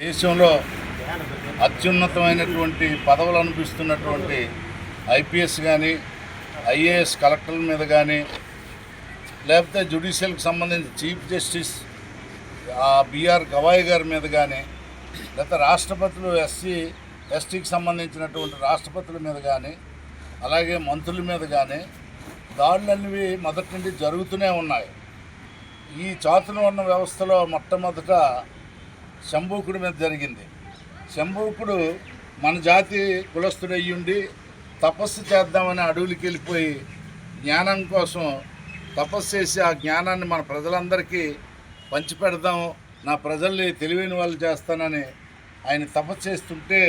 దేశంలో అత్యున్నతమైనటువంటి పదవులు అనిపిస్తున్నటువంటి ఐపీఎస్ కానీ ఐఏఎస్ కలెక్టర్ల మీద కానీ లేకపోతే జ్యుడిషియల్కి సంబంధించి చీఫ్ జస్టిస్ ఆ బిఆర్ గవాయ్ గారి మీద కానీ లేకపోతే రాష్ట్రపతులు ఎస్సీ ఎస్టీకి సంబంధించినటువంటి రాష్ట్రపతుల మీద కానీ అలాగే మంత్రుల మీద కానీ దాడులన్నవి మొదటి నుండి జరుగుతూనే ఉన్నాయి. ఈ చాతుర్వర్ణ వ్యవస్థలో మొట్టమొదట శంభూకుడి మీద జరిగింది. శంభూకుడు మన జాతి కులస్తుడయ్యుండి తపస్సు చేద్దామని అడవులకి వెళ్ళిపోయి జ్ఞానం కోసం తపస్సు చేసి ఆ జ్ఞానాన్ని మన ప్రజలందరికీ పంచిపెడదాం. నా ప్రజల్ని తెలివైన వాళ్ళు చేస్తానని ఆయన తపస్సు చేస్తుంటే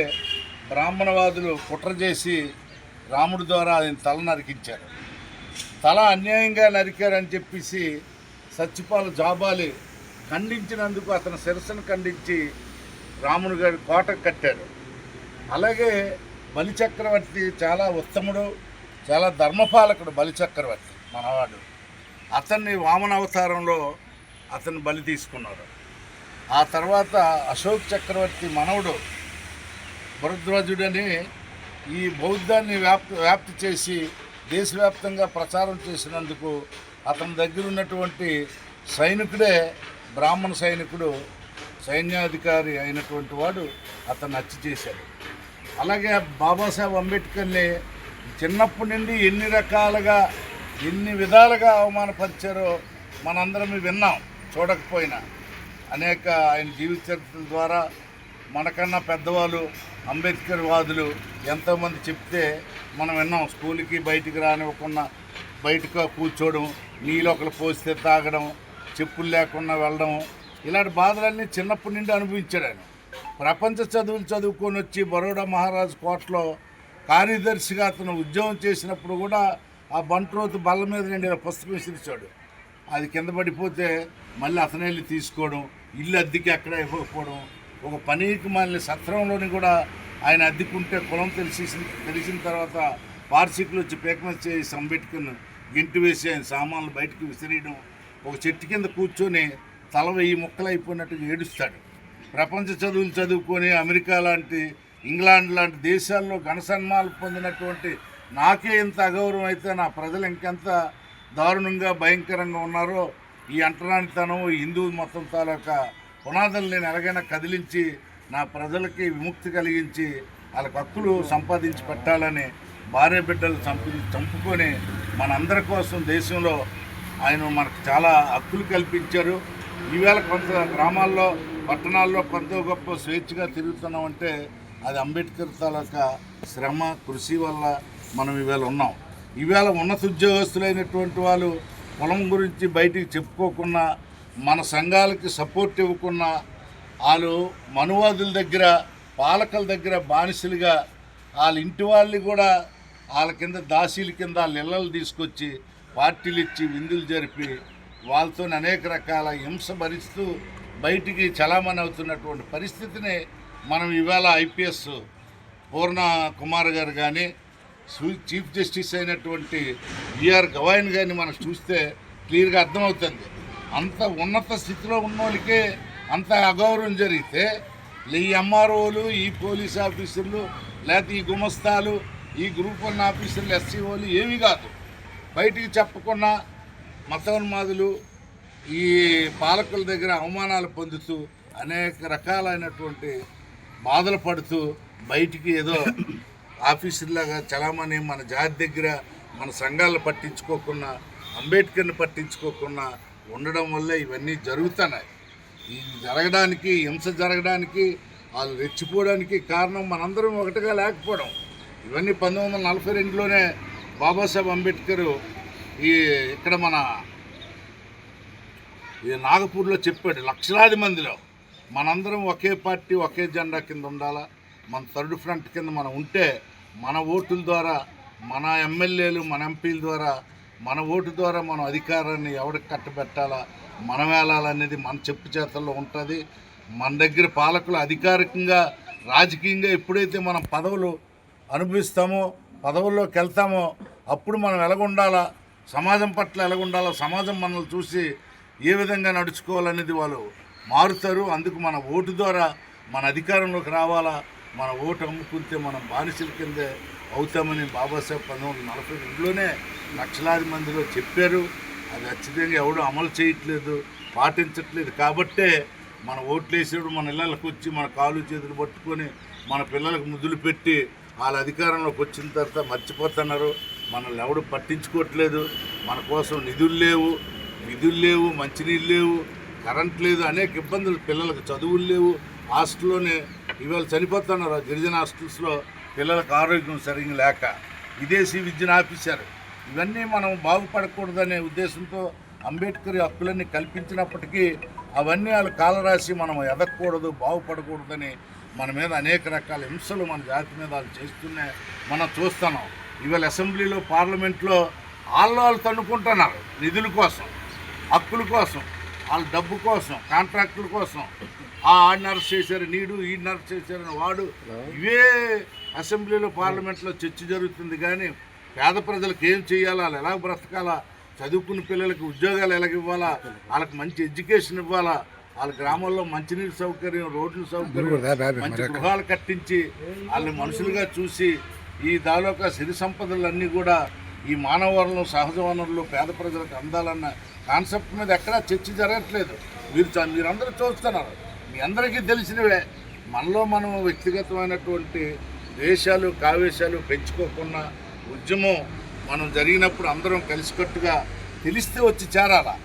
బ్రాహ్మణవాదులు కుట్ర చేసి రాముడి ద్వారా ఆయన తల నరికించారు. తల అన్యాయంగా నరికారని చెప్పేసి సత్యపాల జాబాలి ఖండించినందుకు అతని శిరస్సును ఖండించి రాముని గారి కోట కట్టాడు. అలాగే బలిచక్రవర్తి చాలా ఉత్తముడు చాలా ధర్మపాలకుడు బలిచక్రవర్తి మనవాడు. అతన్ని వామన అవతారంలో అతను బలి తీసుకున్నాడు. ఆ తర్వాత అశోక్ చక్రవర్తి మనవడు భరద్వాజుడని ఈ బౌద్ధాన్ని వ్యాప్తి వ్యాప్తి చేసి దేశవ్యాప్తంగా ప్రచారం చేసినందుకు అతని దగ్గర ఉన్నటువంటి సైనికుడే బ్రాహ్మణ సైనికుడు సైన్యాధికారి అయినటువంటి వాడు అతను హత్య చేశాడు. అలాగే బాబాసాహెబ్ అంబేద్కర్ని చిన్నప్పటి నుండి ఎన్ని రకాలుగా ఎన్ని విధాలుగా అవమానపరిచారో మనందరం విన్నాం చూడకపోయినా. అనేక ఆయన జీవిత చరిత్రల ద్వారా మనకన్నా పెద్దవాళ్ళు అంబేద్కర్ వాదులు ఎంతోమంది చెప్తే మనం విన్నాం స్కూల్కి బయటికి రానివ్వకుండా బయటకు కూర్చోవడం నీళ్ళు ఒకరు పోస్తే తాగడం చెప్పులు లేకుండా వెళ్ళడం ఇలాంటి బాధలన్నీ చిన్నప్పటి నుండి అనుభవించాడు ఆయన. ప్రపంచ చదువులు చదువుకొని వచ్చి బరోడా మహారాజ్ కోటలో కార్యదర్శిగా అతను ఉద్యోగం చేసినప్పుడు కూడా ఆ బంట్రోతు బల్ల మీద నిండిన పుస్తకం విసిరిచాడు. అది కింద పడిపోతే మళ్ళీ అతను వెళ్ళి తీసుకోవడం ఇల్లు అద్దెకి ఎక్కడ ఇవ్వకపోవడం ఒక పనికి మళ్ళీ సత్రంలోని కూడా ఆయన అద్దెకుంటే కులం తెలిసి తెలిసిన తర్వాత పార్సికులు వచ్చి పేకమస్ చేసి సంబెట్టుకుని గింటి వేసి ఆయన సామాన్లు బయటకు విసిరేయడం ఒక చెట్టు కింద కూర్చొని తల వెయ్యి ముక్కలు అయిపోయినట్టుగా ఏడుస్తాడు. ప్రపంచ చదువులు చదువుకొని అమెరికా లాంటి ఇంగ్లాండ్ లాంటి దేశాల్లో ఘనసన్మాలు పొందినటువంటి నాకే ఇంత అగౌరవం అయితే నా ప్రజలు ఇంకెంత దారుణంగా భయంకరంగా ఉన్నారో ఈ అంటరానితనం హిందువు హిందూ మొత్తం తాలూకా పునాదులు నేను ఎలాగైనా కదిలించి నా ప్రజలకి విముక్తి కలిగించి వాళ్ళకు హక్కులు సంపాదించి పెట్టాలని భార్య బిడ్డలు చంపు చంపుకొని మనందరి కోసం దేశంలో ఆయన మనకు చాలా హక్కులు కల్పించారు. ఈవేళ కొంత గ్రామాల్లో పట్టణాల్లో కొంత గొప్ప స్వేచ్ఛగా తిరుగుతున్నామంటే అది అంబేద్కర్ తాలూకా శ్రమ కృషి వల్ల మనం ఈవేళ ఉన్నాం. ఈవేళ ఉన్నత ఉద్యోగస్తులైనటువంటి వాళ్ళు పొలం గురించి బయటికి చెప్పుకోకుండా మన సంఘాలకి సపోర్ట్ ఇవ్వకుండా వాళ్ళు మనువాదుల దగ్గర పాలకుల దగ్గర బానిసలుగా వాళ్ళ ఇంటి వాళ్ళని కూడా వాళ్ళ కింద దాసీల కింద వాళ్ళ ఇళ్ళలు తీసుకొచ్చి పార్టీలు ఇచ్చి విందులు జరిపి వాళ్ళతో అనేక రకాల హింస భరిస్తూ బయటికి చలామణి అవుతున్నటువంటి పరిస్థితిని మనం ఇవాళ ఐపీఎస్ పూర్ణ కుమార్ గారు కానీ సూ- చీఫ్ జస్టిస్ అయినటువంటి విఆర్ గవాయిన్ గారిని మనం చూస్తే క్లియర్గా అర్థమవుతుంది. అంత ఉన్నత స్థితిలో ఉన్న వాళ్ళకే అంత అగౌరవం జరిగితే ఈ ఎంఆర్ఓలు ఈ పోలీస్ ఆఫీసర్లు లేకపోతే ఈ గుమస్తాలు ఈ గ్రూప్ వన్ ఆఫీసర్లు ఎస్సీఓలు ఏమీ కాదు. బయటికి చెప్పకుండా మతోన్మాదులు ఈ పాలకుల దగ్గర అవమానాలు పొందుతూ అనేక రకాలైనటువంటి బాధలు పడుతూ బయటికి ఏదో ఆఫీసులాగా చలామణి మన జాతి దగ్గర మన సంఘాలను పట్టించుకోకుండా అంబేద్కర్ని పట్టించుకోకుండా ఉండడం వల్ల ఇవన్నీ జరుగుతున్నాయి. ఈ జరగడానికి హింస జరగడానికి వాళ్ళు రెచ్చిపోవడానికి కారణం మనందరం ఒకటిగా లేకపోవడం. ఇవన్నీ పంతొమ్మిది వందల నలభై రెండులోనే బాబాసాహెబ్ అంబేద్కర్ ఈ ఇక్కడ మన ఈ నాగపూర్లో చెప్పాడు లక్షలాది మందిలో మనందరం ఒకే పార్టీ ఒకే జెండా కింద ఉండాలా? మన థర్డ్ ఫ్రంట్ కింద మనం ఉంటే మన ఓటుల ద్వారా మన ఎమ్మెల్యేలు మన ఎంపీల ద్వారా మన ఓటు ద్వారా మనం అధికారాన్ని ఎవరికి కట్టబెట్టాలా? మనం వెళ్ళాలనేది మన చెప్పు చేతల్లో ఉంటుంది. మన దగ్గర పాలకులు అధికారికంగా రాజకీయంగా ఎప్పుడైతే మనం పదవులు అనుభవిస్తామో పదవుల్లోకి వెళ్తామో అప్పుడు మనం ఎలాగుండాలా? సమాజం పట్ల ఎలాగుండాలా? సమాజం మనల్ని చూసి ఏ విధంగా నడుచుకోవాలనేది వాళ్ళు మారుతారు. అందుకు మన ఓటు ద్వారా మన అధికారంలోకి రావాలా? మన ఓటు అమ్ముకుంటే మనం బానిసల కిందే అవుతామని బాబాసాహెబ్ పంతొమ్మిది వందల నలభై రెండులోనే లక్షలాది మందిలో చెప్పారు. అది ఖచ్చితంగా ఎవడు అమలు చేయట్లేదు పాటించట్లేదు. కాబట్టే మన ఓట్లు వేసేవాడు మన ఇళ్ళకి వచ్చి మన కాలు చేతులు పట్టుకొని మన పిల్లలకు ముద్దులు పెట్టి వాళ్ళ అధికారంలోకి వచ్చిన తర్వాత మర్చిపోతున్నారు. మనల్ని ఎవడు పట్టించుకోవట్లేదు. మన కోసం నిధులు లేవు నిధులు లేవు మంచినీళ్ళు లేవు కరెంట్ లేదు అనేక ఇబ్బందులు పిల్లలకు చదువులు లేవు. హాస్టల్లోనే ఇవాళ చనిపోతున్నారు గిరిజన హాస్టల్స్లో పిల్లలకు ఆరోగ్యం సరిగ్గా లేక. విదేశీ విద్యను ఆపేశారు. ఇవన్నీ మనం బాగుపడకూడదనే ఉద్దేశంతో అంబేద్కర్ హక్కులన్నీ కల్పించినప్పటికీ అవన్నీ వాళ్ళు కాలరాసి మనం ఎదగకూడదు బాగుపడకూడదని మన మీద అనేక రకాల హింసలు మన జాతి మీద వాళ్ళు చేస్తూనే మనం చూస్తున్నాం. ఇవాళ అసెంబ్లీలో పార్లమెంట్లో వాళ్ళు వాళ్ళు తన్నుకుంటున్నారు నిధుల కోసం హక్కుల కోసం వాళ్ళ డబ్బు కోసం కాంట్రాక్టుల కోసం. ఆ నర్స్ చేశారు నీడు ఈ నర్స్ చేశారని వాడు ఇవే అసెంబ్లీలో పార్లమెంట్లో చర్చ జరుగుతుంది. కానీ పేద ప్రజలకు ఏం చేయాలా? వాళ్ళు ఎలా బ్రతకాలా? చదువుకున్న పిల్లలకి ఉద్యోగాలు ఎలాగ ఇవ్వాలా వాళ్ళకి మంచి ఎడ్యుకేషన్ ఇవ్వాలా? వాళ్ళ గ్రామాల్లో మంచినీటి సౌకర్యం రోడ్ల సౌకర్యం మంచి గృహాలు కట్టించి వాళ్ళని మనుషులుగా చూసి ఈ దాలోక సిరి సంపదలన్నీ కూడా ఈ మానవ వనరులు సహజ వనరులు పేద ప్రజలకు అందాలన్న కాన్సెప్ట్ మీద ఎక్కడా చర్చ జరగట్లేదు. మీరు మీరందరూ చూస్తున్నారు. మీ అందరికీ తెలిసినవే మనలో మనం వ్యక్తిగతమైనటువంటి దేశాలు కావేశాలు పెంచుకోకుండా ఉద్యమం మనం జరిగినప్పుడు అందరం కలిసికట్టుగా తెలిస్తే వచ్చి చేరాలా?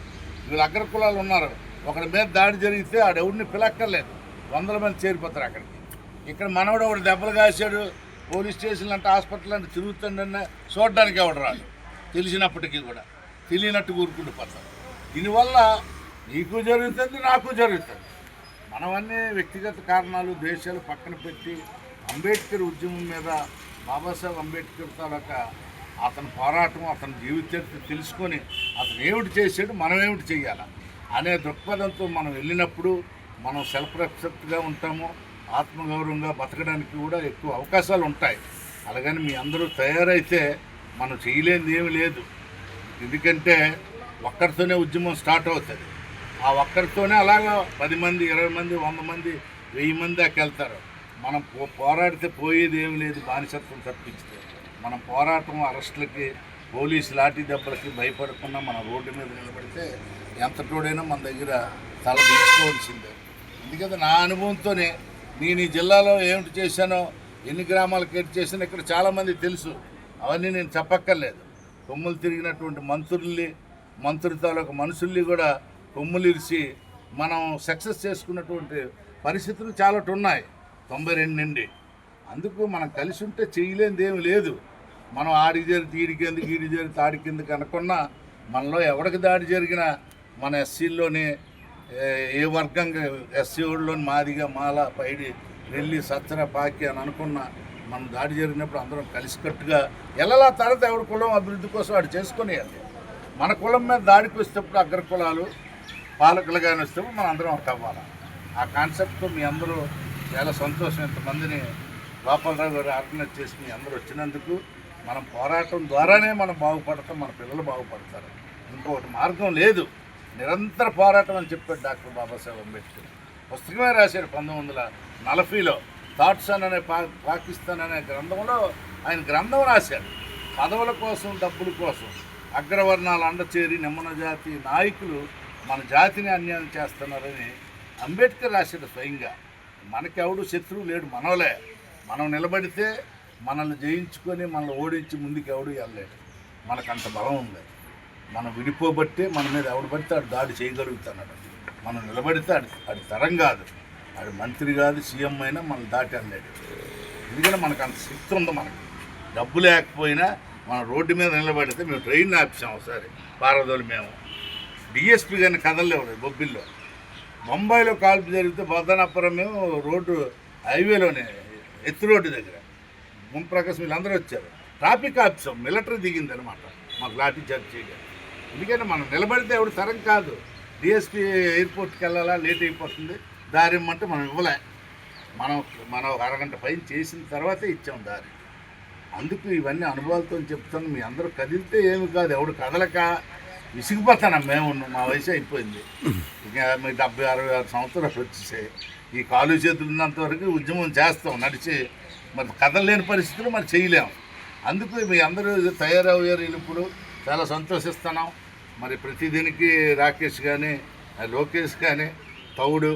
వీళ్ళు అగ్ర కులాలు ఉన్నారు. ఒకరి మీద దాడి జరిగితే ఆడెవడిని పిలక్కర్లేదు. వందల మంది చేరిపోతారు అక్కడికి. ఇక్కడ మనవడు ఒకడు దెబ్బలు కాశాడు. పోలీస్ స్టేషన్లు అంటే హాస్పిటల్ అంటే తిరుగుతుండన్న చూడడానికి ఎవడు రాడు. తెలిసినప్పటికీ కూడా. తెలియనట్టు కూరుకుంటూ పోతారు. దీనివల్ల నీకు జరుగుతుంది నాకు జరుగుతుంది. మనవన్నీ వ్యక్తిగత కారణాలు దేశాలు పక్కన పెట్టి అంబేద్కర్ ఉద్యమం మీద బాబాసాహెబ్ అంబేద్కర్ తాలూకా అతని పోరాటం అతని జీవిత తెలుసుకొని అతను ఏమిటి చేశాడు మనం ఏమిటి చేయాలి అనే దృక్పథంతో మనం వెళ్ళినప్పుడు మనం సెల్ఫ్ రెస్పెక్ట్గా ఉంటాము ఆత్మగౌరవంగా బతకడానికి కూడా ఎక్కువ అవకాశాలు ఉంటాయి. అలాగని మీ అందరూ తయారైతే మనం చేయలేనిది ఏమీ లేదు. ఎందుకంటే ఒక్కరితోనే ఉద్యమం స్టార్ట్ అవుతుంది. ఆ ఒక్కరితోనే అలాగా పది మంది ఇరవై మంది వంద మంది వెయ్యి మంది దాకా మనం పో పోరాడితే పోయేది ఏమి లేదు బానిసత్వం తప్పించితే. మనం పోరాటం అరెస్టులకి పోలీసు లాఠీ దెబ్బలకి భయపడకుండా మన రోడ్డు మీద నిలబడితే ఎంత తోడైనా మన దగ్గర తల దించుకోవాల్సిందే. ఎందుకంటే నా అనుభవంతోనే నేను ఈ జిల్లాలో ఏమిటి చేశానో ఎన్ని గ్రామాలకు ఏటి చేశానో ఇక్కడ చాలామంది తెలుసు. అవన్నీ నేను చెప్పక్కర్లేదు. కొమ్ములు తిరిగినటువంటి మంత్రుల్ని మంత్రి తాలూకు మనుషుల్ని కూడా కొమ్ములు ఇరిచి మనం సక్సెస్ చేసుకున్నటువంటి పరిస్థితులు చాలా ఉన్నాయి. తొంభై రెండు నుండి. అందుకు మనం కలిసి ఉంటే చేయలేనిది ఏమి లేదు. మనం ఆడికి జరిగితే తీడికెందుకు ఈడి జరిగితే తాడికెందుకు అనుకున్నా మనలో ఎవరికి దాడి జరిగినా మన ఎస్సీల్లోని ఏ వర్గంగా ఎస్సీ వాళ్ళలోని మాదిగా మాల పైడి వెళ్ళి సచ్చర పాకి అని అనుకున్నా మనం దాడి జరిగినప్పుడు అందరం కలిసికట్టుగా ఎలా తర్వాత ఎవరి కులం అభివృద్ధి కోసం వాడు చేసుకునేయాలి. మన కులం మీద దాడికి వచ్చేటప్పుడు అగ్ర కులాలు పాలకులు కానీ వస్తే మనం అందరం ఒకటి అవ్వాలి. ఆ కాన్సెప్ట్తో మీ అందరూ చాలా సంతోషం. ఇంతమందిని గోపాలరావు గారు ఆర్గనైజ్ చేసి మీ అందరూ వచ్చినందుకు మనం పోరాటం ద్వారానే మనం బాగుపడతాం మన పిల్లలు బాగుపడతారు. ఇంకొకటి మార్గం లేదు. నిరంతర పోరాటం అని చెప్పాడు డాక్టర్ బాబాసాహెబ్ అంబేద్కర్. పుస్తకమే రాశారు పంతొమ్మిది వందల నలభైలో. థాట్స్ అనే పా పాకిస్తాన్ అనే గ్రంథంలో ఆయన గ్రంథం రాశారు. పదవుల కోసం డబ్బుల కోసం. అగ్రవర్ణాలు అండచేరి నిమ్మన జాతి నాయకులు మన జాతిని అన్యాయం చేస్తున్నారని అంబేద్కర్ రాశాడు స్వయంగా. మనకెవడు శత్రువు లేడు మనోలే. మనం నిలబడితే మనల్ని జయించుకొని మనల్ని ఓడించి ముందుకు ఎవడు వెళ్ళలేడు. మనకంత బలం ఉంది. మనం విడిపోబట్టే మన మీద ఎవడు పడితే ఆడు దాడి చేయగలుగుతున్నాడు మనం నిలబడితే ఆడి ఆడి తరం కాదు. ఆడు మంత్రి కాదు సీఎం అయినా మనం దాటి వెళ్ళలేడు. ఎందుకంటే మనకు అంత శక్తి ఉంది మనకి. డబ్బు లేకపోయినా మనం రోడ్డు మీద నిలబడితే మేము ట్రైన్ ఆపిసాం ఒకసారి. పారదోలు మేము. డిఎస్పీ గారిని కదలలేవు బొబ్బిల్లో. బొంబాయిలో కాల్పు జరిగితే బొద్దనపురం మేము రోడ్డు హైవేలోనే ఎత్తు రోడ్డు దగ్గర. ముంప్రకాశ్ వీళ్ళందరూ వచ్చారు. ట్రాఫిక్ ఆఫీసర్ మిలిటరీ దిగింది అనమాట మాకు లాఠీ చార్జ్ చేయడానికి ఎందుకంటే మనం నిలబడితే ఎవడు తరం కాదు. డిఎస్పీ ఎయిర్పోర్ట్కి వెళ్ళాలా లేట్ అయిపోతుంది. దారి ఇమ్మంటే మనం ఇవ్వలే. మనం మనం ఒక అరగంట పైన చేసిన తర్వాతే ఇచ్చాం దారి. అందుకు ఇవన్నీ అనుభవాలతో చెప్తాను. మీ అందరూ కదిలితే ఏమి కాదు. ఎవడు కదలక విసిగిపోతాను మేము. మా వయసు అయిపోయింది. ఇక మీ డెబ్బై అరవై ఆరు సంవత్సరాలు వచ్చేసాయి. ఈ కాలు చేతులు ఉన్నంత వరకు ఉద్యమం చేస్తాం నడిచి మరి కదలలేని పరిస్థితులు మరి చేయలేము అందుకు మీ అందరూ తయారయ్యారు ఇప్పుడు చాలా సంతోషిస్తున్నాం. మరి ప్రతిదీనికి రాకేష్ కానీ లోకేష్ కానీ తౌడు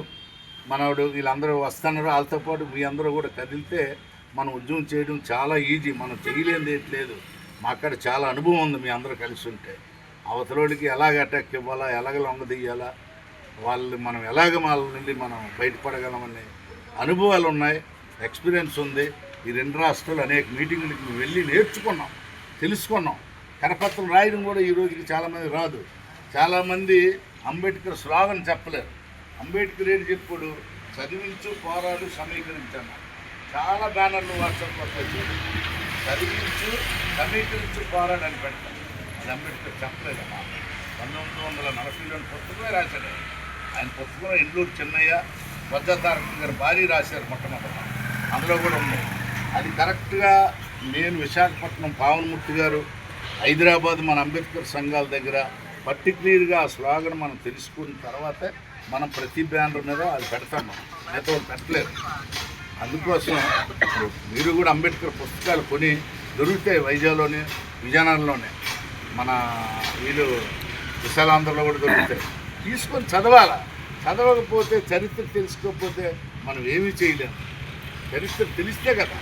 మనవడు వీళ్ళందరూ వస్తున్నారు. వాళ్ళతో పాటు మీ అందరూ కూడా కదిలితే మనం ఉద్యమం చేయడం చాలా ఈజీ. మనం చేయలేనిది లేదు. మా అక్కడ చాలా అనుభవం ఉంది మీ అందరూ కలిసి ఉంటే. అవతలోడికి ఎలాగ అటాక్ ఇవ్వాలా ఎలాగ లొంగ తీయాలా వాళ్ళు మనం ఎలాగ వాళ్ళ నుండి మనం బయటపడగలమని అనుభవాలు ఉన్నాయి ఎక్స్పీరియన్స్ ఉంది. ఈ రెండు రాష్ట్రాలు అనేక మీటింగులకి మేము వెళ్ళి నేర్చుకున్నాం తెలుసుకున్నాం. కరపత్రం రాయడం కూడా ఈ రోజుకి చాలామంది రాదు. చాలామంది అంబేద్కర్ స్లోగన్ చెప్పలేరు. అంబేద్కర్ ఏడు చెప్పుడు? చదివించు పోరాడు సమీకరించన్నారు చాలా బ్యానర్లు వాట్సాప్లో వచ్చాయి చదివించు సమీకరించు పోరాడు అని పెడతారు. అది అంబేద్కర్ చెప్పలేదు. అమ్మా పంతొమ్మిది వందల నలభైలోని పుస్తకమే రాశాడు. ఆయన. పుస్తకంలో ఇండ్లూరు చెన్నయ్య వజ్రతారక గారు భార్య రాశారు మొట్టమొదట. అందులో కూడా ఉన్నాయి. అది కరెక్ట్గా నేను విశాఖపట్నం పావనమూర్తి గారు హైదరాబాద్ మన అంబేద్కర్ సంఘాల దగ్గర పర్టికులర్గా ఆ స్లోగన్ మనం తెలుసుకున్న తర్వాతే మనం ప్రతి బ్యానర్ మీద అది పెడతాం మనం. లేకపోతే వాళ్ళు పెట్టలేరు. అందుకోసం మీరు కూడా అంబేద్కర్ పుస్తకాలు కొని దొరుకుతాయి వైజాగ్లోనే విజయనగరంలోనే. మన వీళ్ళు విశాలాంధ్రలో కూడా దొరుకుతాయి. తీసుకొని చదవాల? చదవకపోతే చరిత్ర తెలుసుకోకపోతే మనం ఏమీ చేయలేము చరిత్ర తెలిస్తే కదా.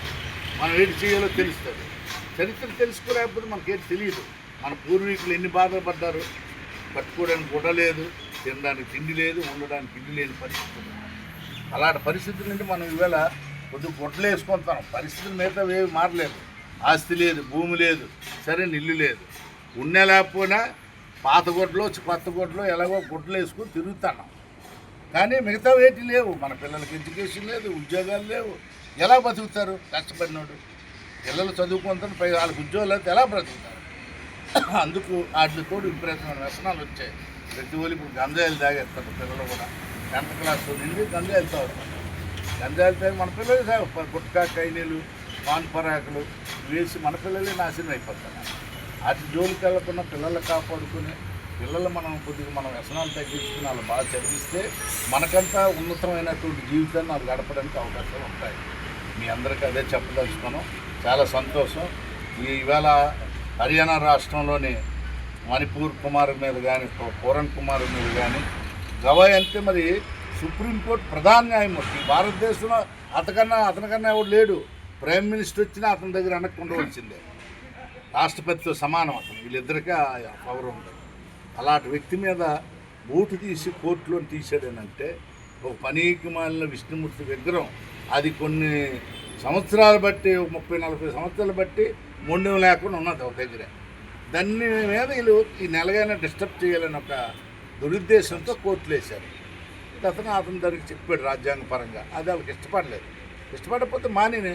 మనం ఏంటి చేయాలో తెలుస్తుంది. చరిత్ర తెలుసుకోలేకపోతే మనకేం తెలియదు మన పూర్వీకులు ఎన్ని బాధలు పడ్డారు? కట్టుకోవడానికి లేదు తినడానికి తిండి లేదు ఉండడానికి ఇల్లు లేని పరిస్థితులు అలాంటి పరిస్థితుల నుండి మనం ఈవేళ కొద్ది గుడ్డలు వేసుకుంటాం పరిస్థితులు మిగతా ఏవి మారలేదు. ఆస్తి లేదు భూమి లేదు సరే ఇల్లు లేదు. ఉన్న లేకపోయినా పాత గుడ్డలో కొత్త గుడ్డలో ఎలాగో గుడ్డలు వేసుకుని తిరుగుతున్నాం. కానీ మిగతా వేటి లేవు. మన పిల్లలకి ఎడ్యుకేషన్ లేదు ఉద్యోగాలు లేవు. ఎలా బతుకుతారు కష్టపడినోడు. పిల్లలు చదువుకుంటారు పై వాళ్ళకి ఉద్యోగాలు అయితే ఎలా బ్రతుకుతారు? అందుకు వాటితో విపరీతమైన వ్యసనాలు వచ్చాయి. ప్రతి ఒళ్ళు ఇప్పుడు గంజాయిలు తాగేస్తారు పిల్లలు కూడా. టెన్త్ క్లాస్ నుండి గంజాయిలు తాగుతారు. గంజాయిలు తాగి మన పిల్లలు తాగు గుట్కా కైనీలు పాన్పరాకులు వేసి మన పిల్లలే నాశనం అయిపోతారు. అటు జోలికి వెళ్ళకుండా పిల్లలు కాపాడుకుని పిల్లలు మనం కొద్దిగా మనం వ్యసనాలు తగ్గించుకుని వాళ్ళు బాగా చదివిస్తే మనకంతా ఉన్నతమైనటువంటి జీవితాన్ని వాళ్ళు గడపడానికి అవకాశాలు ఉంటాయి. మీ అందరికీ అదే చెప్పదలుచుకున్నాం చాలా సంతోషం. ఈ ఈవేళ హర్యానా రాష్ట్రంలోని మణిపూర్ కుమార్ మీద కానీ పూరణ్ కుమార్ మీద కానీ గవాయ్ అంటే మరి సుప్రీంకోర్టు ప్రధాన న్యాయమూర్తి. భారతదేశంలో అతకన్నా అతనికన్నా ఎవడు లేడు. ప్రైమ్ మినిస్టర్ వచ్చినా అతని దగ్గర అనకుండా వచ్చిందే రాష్ట్రపతితో సమానం అతను. వీళ్ళిద్దరికీ పవర్ ఉంది అలాంటి వ్యక్తి మీద బూటు తీసి కోర్టులో తీసాడనంటే ఒక పనికి మాలిన విష్ణుమూర్తి విగ్రహం అది కొన్ని సంవత్సరాలు బట్టి ముప్పై నలభై సంవత్సరాలు బట్టి మొండెం లేకుండా ఉన్నది ఒక దగ్గర. దాన్ని మీద వీళ్ళు ఈ నెలగైనా డిస్టర్బ్ చేయాలని ఒక దురుద్దేశంతో కోర్టులు వేశారు. అతను అతను దానికి చెప్పాడు రాజ్యాంగ పరంగా. అది వాళ్ళకి ఇష్టపడలేదు. ఇష్టపడకపోతే మానిని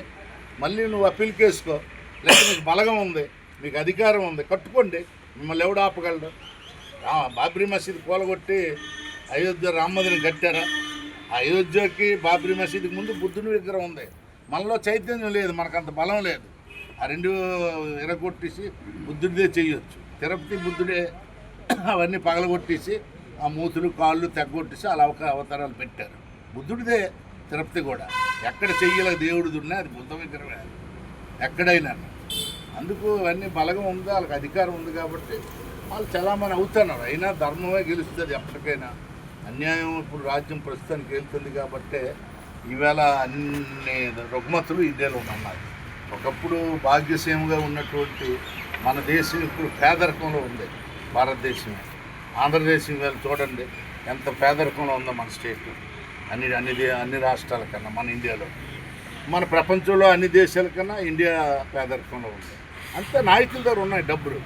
మళ్ళీ నువ్వు అప్పీల్ కేసుకో లేకపోతే నీకు బలగం ఉంది మీకు అధికారం ఉంది కట్టుకోండి మిమ్మల్ని ఎవడు ఆపగలడు? బాబ్రీ మసీద్ కూలగొట్టి అయోధ్య రామ్మదిని కట్టారా? అయోధ్యకి బాబ్రీ మసీద్కి ముందు బుద్ధుని విగ్రహం ఉంది. మనలో చైతన్యం లేదు మనకంత బలం లేదు. ఆ రెండు ఎరగొట్టేసి బుద్ధుడిదే చేయొచ్చు. తిరుపతి బుద్ధుడే అవన్నీ పగలగొట్టేసి ఆ మూతులు కాళ్ళు తెగ్గొట్టేసి అలా ఒక అవతారాలు పెట్టారు. బుద్ధుడిదే తిరుపతి కూడా. ఎక్కడ చెయ్యల దేవుడిది ఉన్నా అది బుద్ధ విగ్రహమే ఎక్కడైనా అందుకు అవన్నీ బలగం ఉంది వాళ్ళకి అధికారం ఉంది కాబట్టి వాళ్ళు చలామణి అవుతున్నారు. అయినా ధర్మమే గెలుస్తుంది ఎప్పటికైనా. అన్యాయం ఇప్పుడు రాజ్యం ప్రస్తుతానికి వెళ్తుంది కాబట్టి ఈవేళ అన్ని రుగ్మతులు ఇండియాలో ఉన్నాయి. ఒకప్పుడు భాగ్యసీమగా ఉన్నటువంటి మన దేశం ఇప్పుడు పేదరికంలో ఉంది. భారతదేశమే. ఆంధ్రదేశం వేళ చూడండి ఎంత పేదరికంలో ఉందో మన స్టేట్. అన్ని అన్ని దే- అన్ని రాష్ట్రాల కన్నా మన ఇండియాలో. మన ప్రపంచంలో అన్ని దేశాల కన్నా ఇండియా పేదరికంలో ఉంది. అంత నాయకుల దగ్గర ఉన్నాయి డబ్బులు.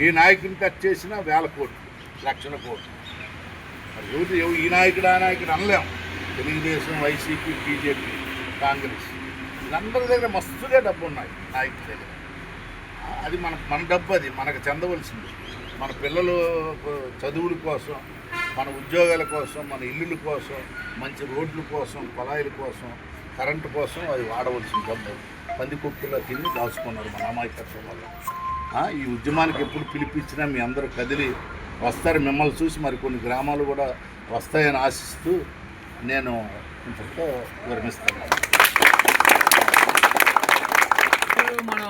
ఈ నాయకుని కట్ చేసిన వేల కోట్లు లక్షల కోట్లు. ఎవరు ఈ నాయకుడు ఆ నాయకుడు అనలేం. Telugu Desam YCP BJP Congress. వీళ్ళందరి దగ్గర మస్తుగా డబ్బు ఉన్నాయి నాయకుల దగ్గర. అది మన మన డబ్బు అది మనకు చెందవలసింది. మన పిల్లలు చదువుల కోసం మన ఉద్యోగాల కోసం మన ఇల్లుల కోసం మంచి రోడ్ల కోసం కుళాయిల కోసం కరెంటు కోసం అది వాడవలసిన డబ్బు. పంది తిని దాచుకున్నారు మన అమాయకత్వం వల్ల. ఈ ఉద్యమానికి ఎప్పుడు పిలిపించినా మీ అందరూ కదిలి వస్తారు. మిమ్మల్ని చూసి మరి కొన్ని గ్రామాలు కూడా వస్తాయని ఆశిస్తూ నేను ఇంతతో విరమిస్తున్నాను.